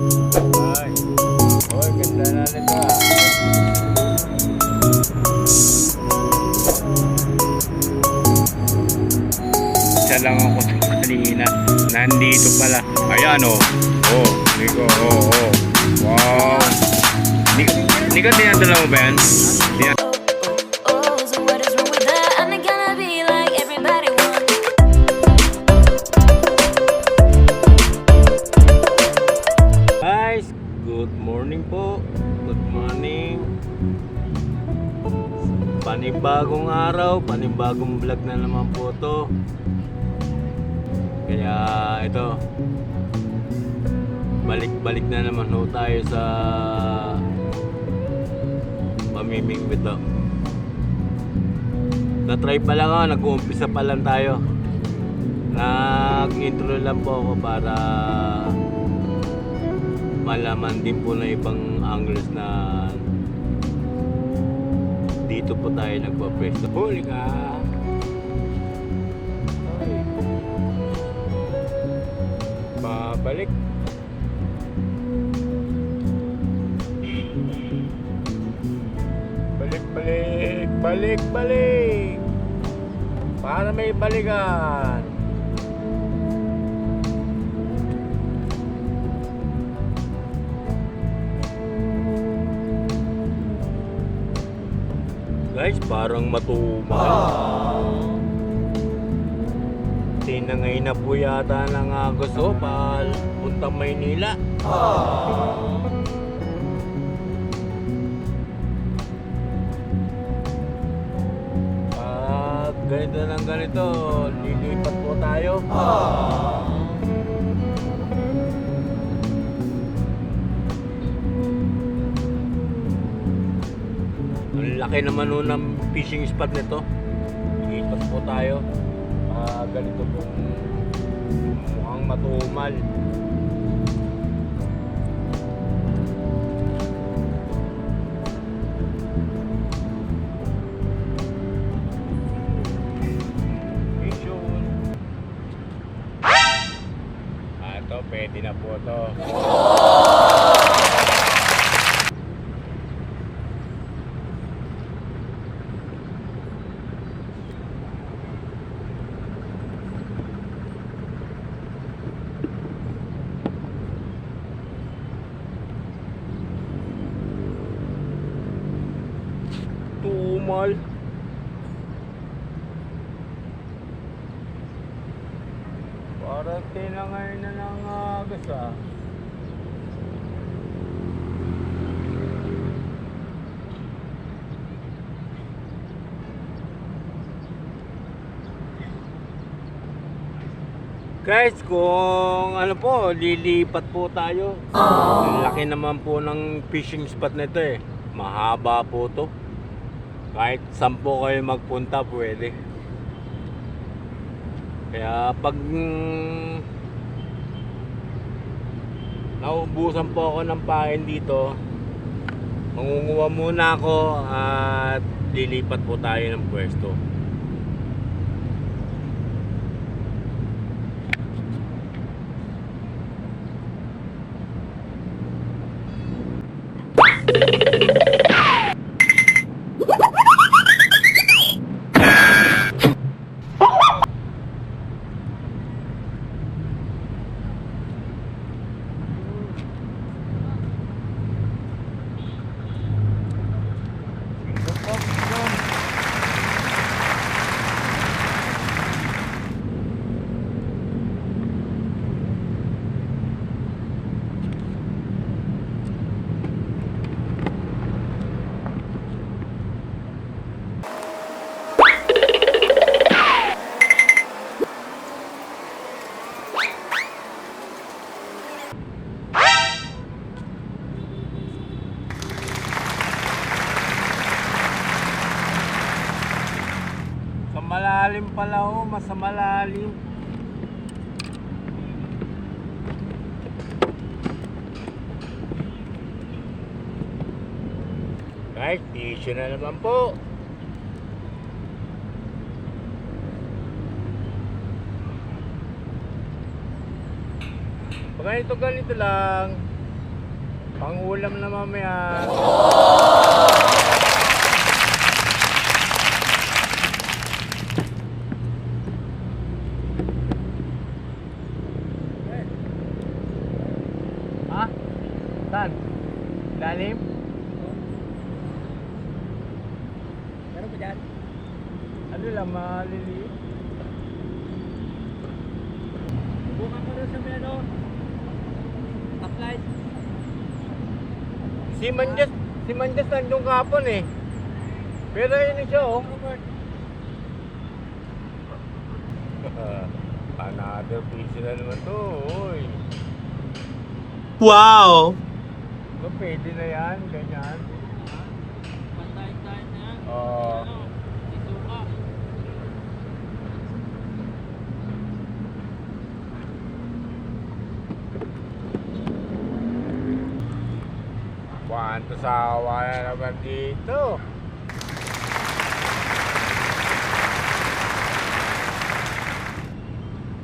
Ay. Oy, ganda na nito ah. Isa lang ako kanina. Nandito pala. Ayan oh. Oh, Nico. Oh, oh. Wow. Nico, Nico, tinadala mo ba yan? Tinadala Panibagong araw, panibagong vlog na naman po to. Kaya ito, balik-balik na naman ho tayo sa pamiming ito. Na-try pa lang ako, nag-uumpisa pa lang tayo. Nag-intro lang po ako para malaman din po na ibang angles na dito po tayo nagpa-presto. Huli ka! Ay. Babalik. Balik, balik, balik, balik! Para may balikan! Parang matumal. Tinangay na po yata ng Agos Opal. Punta Maynila. Pag ganito ng ganito, lilipat po tayo. Laki naman nun ng fishing spot nito. Lipat po tayo. Ah, ganito pong mukhang matumal. Ah, ito, pwede na po to. Parang tinangay na ng agas ah. Guys, kung ano po, lilipat po tayo. Ang laki naman po ng fishing spot nito eh. Mahaba po to. Kahit saan po kayo magpunta, pwede. Kaya pag mm, naubusan po ako ng pain dito, mangunguha muna ako at lilipat po tayo ng pwesto. Sa malalim pala oh, mas sa malalim. Guys, tissue na naman po. Pag ganito ganito lang, Pangulam na mamaya. Ha? Saan? Lalim? Meron ba dyan? Ano lang, maliliit? Subukan mo rin sa ano. Uplight. Si Manjas, si Manjas nandun kahapon eh. Pero yun siya oh. Another piece na naman to, oy. Wow! No, pwede na yan, ganyan. Pantayin-tayin na yan. Oo. Ano? Isuka. Kwanto sawa na naman dito.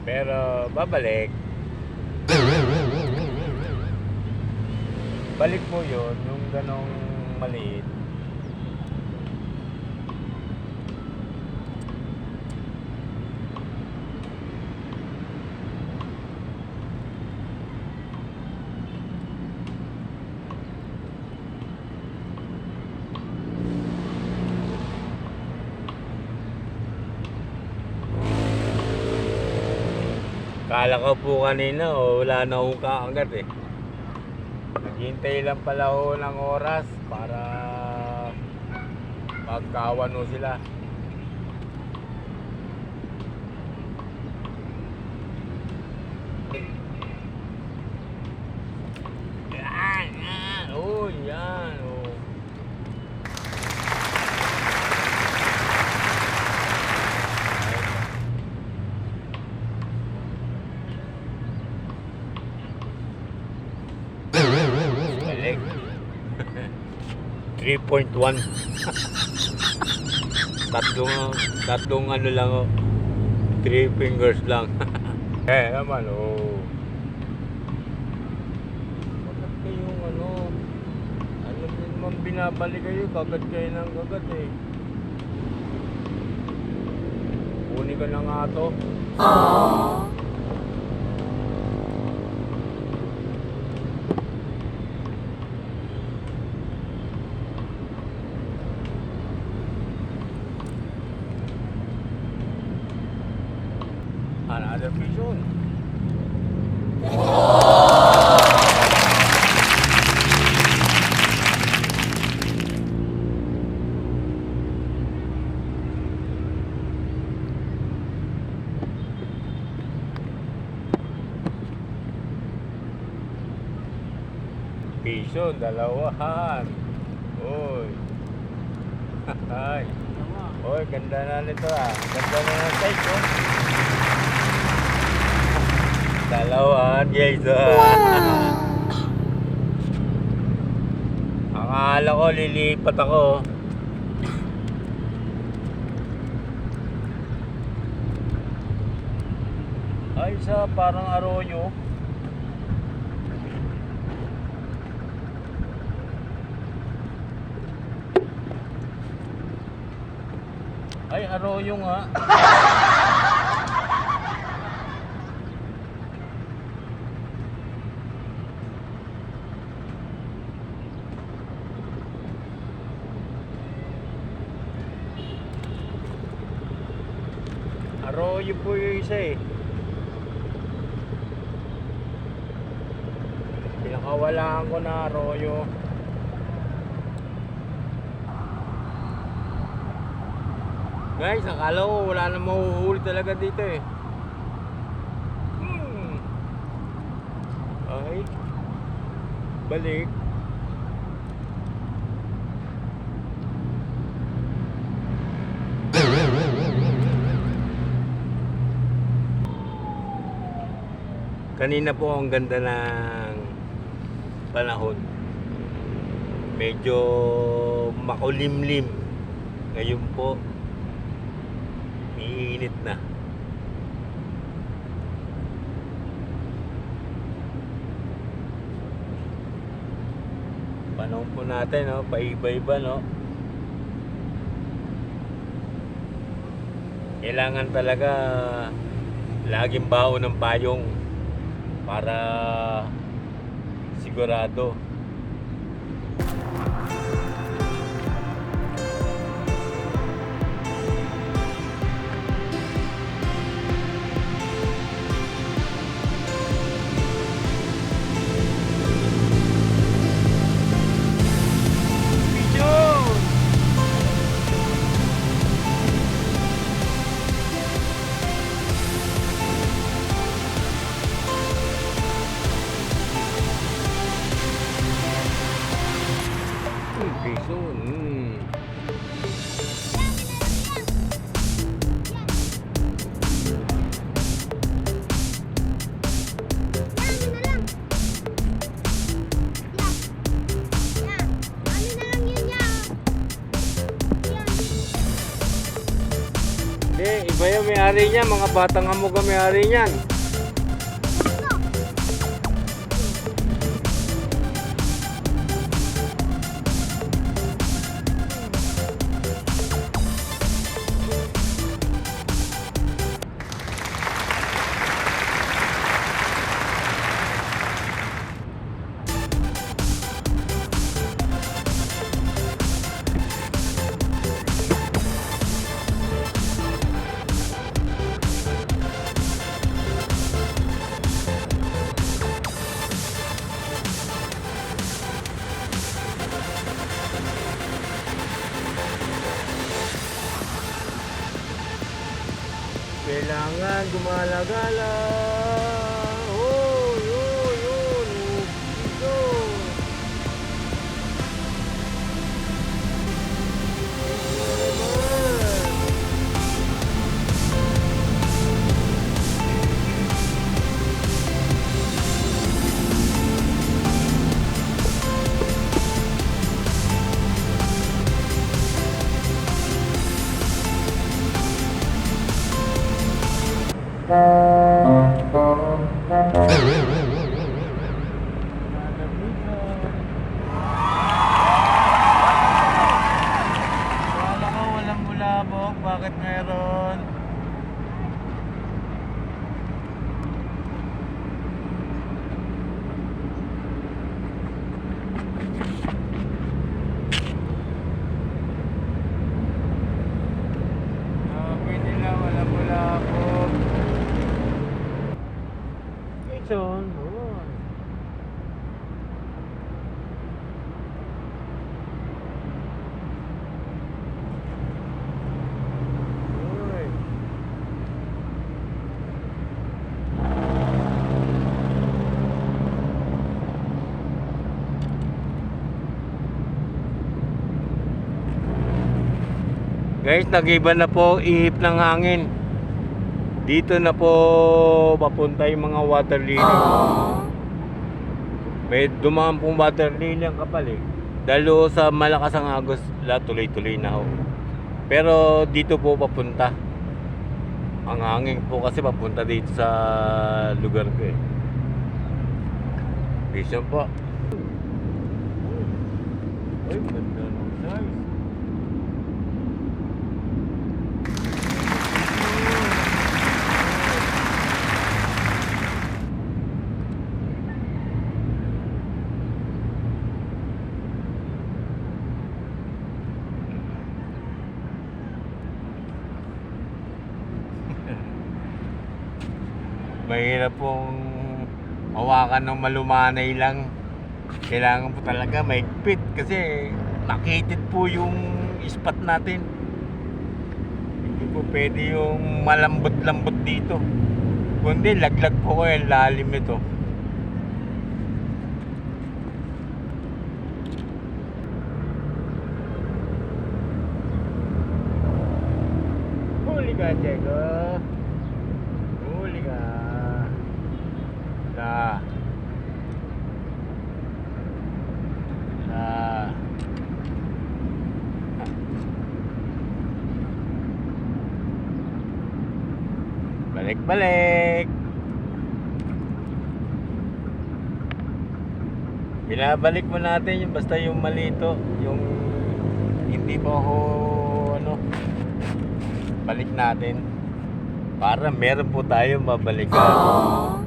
Pero babalik. Balik mo yun, yung ganong maliit. Kala ko po kanina, oh, wala na akong kaagat eh. Naghintay lang pala ako ng oras para magkawan ho sila. Oh, yan. Oh. Balik. 3.1 tatlong tatlong ano lang oh. Three fingers lang. eh naman oh. Bakit kayong ano? Alam niyo naman binabalik kayo, kagat kayo ng kagat eh. Kunin ka na nga to. Another fish yun. Piso, dalawahan. Uy. Ay. Uy, ganda na nito ah. Ganda na ng size oh. Dalawahan guys ah. Akala ko lilipat ako. Ay, sa parang arroyo. Ay, arroyo nga. Arroyo po yung isa eh. Pinakawalaan ko na arroyo. Guys, akala ko wala na mahuhuli talaga dito eh. Hmm. Okay. Balik. Kanina po ang ganda ng panahon. Medyo makulimlim. Ngayon po, iinit na. panahon po natin, no? Paiba-iba, no? Kailangan talaga laging baon ng payong para sigurado. Yung may-ari niya, mga batang amog ang may-ari niyan. Kailangan Guys, nag-iba na po ihip ng hangin. Dito na po papunta yung mga water lily. May dumaan pong water lily ang kapal eh. Dahil sa malakas ang agos, lahat tuloy-tuloy na ho. Pero dito po papunta. Ang hangin po kasi papunta dito sa lugar ko eh. Vision po. Ay, ganda ng size. Mahirap pong hawakan ng malumanay lang. Kailangan po talaga maigpit kasi nakitid po yung spot natin. Hindi po pwede yung malambot-lambot dito. Kundi laglag po yung lalim ito. Huli ka, Diego. Huli ka. Na. Na. Balik-balik. Binabalik mo natin yung basta yung malito, yung hindi po ako ano balik natin para meron po tayo mabalikan.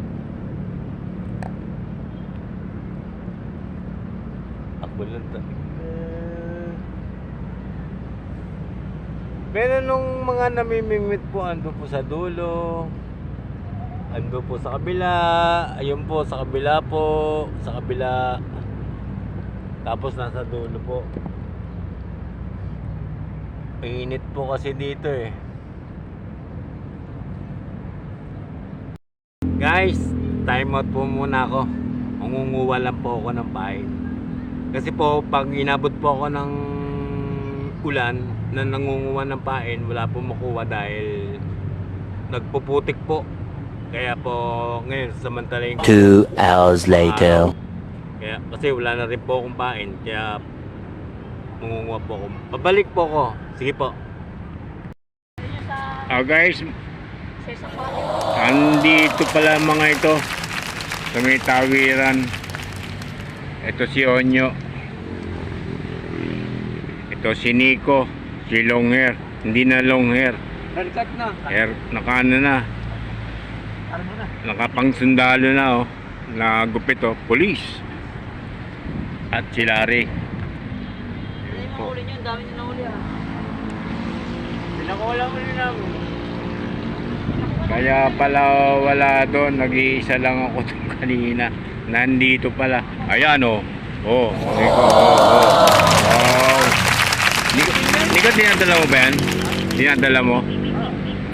Ako lang talaga. Pero nung mga namimimit po, ando po sa dulo, ando po sa kabila, ayun po sa kabila po, sa kabila, tapos nasa dulo po. Init po kasi dito eh. Guys, time out po muna ako. Mangunguha lang po ako ng pain. Kasi po, pag inabot po ako ng ulan na nangunguha ng pain, wala po makuha dahil nagpuputik po. Kaya po, ngayon, samantalayin ko. Two hours later. Kaya, kasi wala na rin po akong pain, kaya mangunguha po ako. Babalik po ako. Sige po. Ah guys, andito pala mga ito sa may tawiran. Ito si Onyo. Ito si Nico. Si long hair. Hindi na long hair. Haircut na. Hair, naka ano na. Mo na? Nakapang sundalo na oh. Nagupit oh. Police. At si Larry. Hindi yung mahuli nyo. Ang dami nyo nahuli ah. Pinakula mo rin namin. Kaya pala wala doon. Nag-iisa lang ako doon kanina. Nandito pala. Ayan oh. Oh, Nico. Oh, oh. Wow. Nico, Nico, dinadala mo ba yan? Dinadala mo?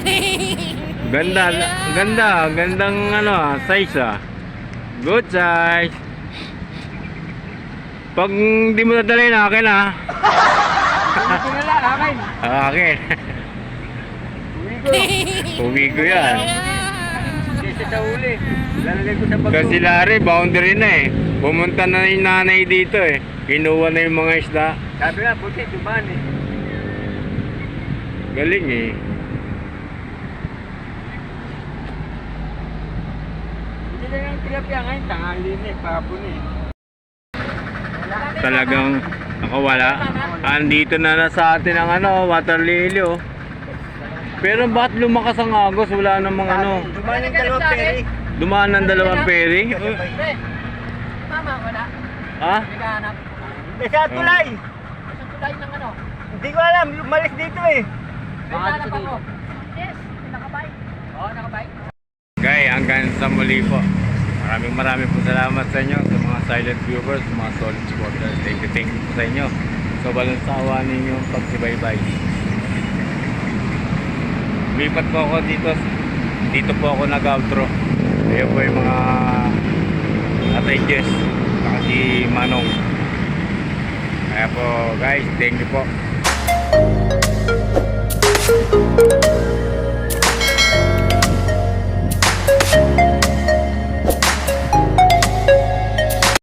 Ganda, ganda, gandang ano, ah, size ah. Good size. Pag di mo nadalhin, akin ah. Lang. Akin. Akin. Uwi ko yan. Kasi sa huli. Lalagay ko sa bag. Kasi Larry, boundary na eh. Pumunta na yung nanay dito eh. Kinuha na yung mga isda. Sabi nga, puti. Dumaan eh. Galing eh. Hindi tilapia ngayon. Tanghali na eh. Pabon eh. Talagang nakawala. Andito na na sa atin ang ano, water lily oh. Pero bakit lumakas ang agos? Wala namang ano. Dumaan yung dalawang peri. Dumaan ng dalawang ferry. Mama, wala. Ha? Naghahanap. Eh, sa tulay. Sa tulay ng ano? Hindi ko alam, lumalis dito eh. Naghahanap ako. Yes. Nakabike. Oo, nakabike. Guys, hanggang sa muli po. Maraming maraming po salamat sa inyo, sa mga silent viewers, sa mga solid supporters. Thank you, thank you sa inyo. So, walang sawa ninyong pagsibaybay. Lumipat po ako dito. Dito po ako nag-outro. Ayun po yung mga Atay Jess, saka si Manong. Kaya po guys, thank you po.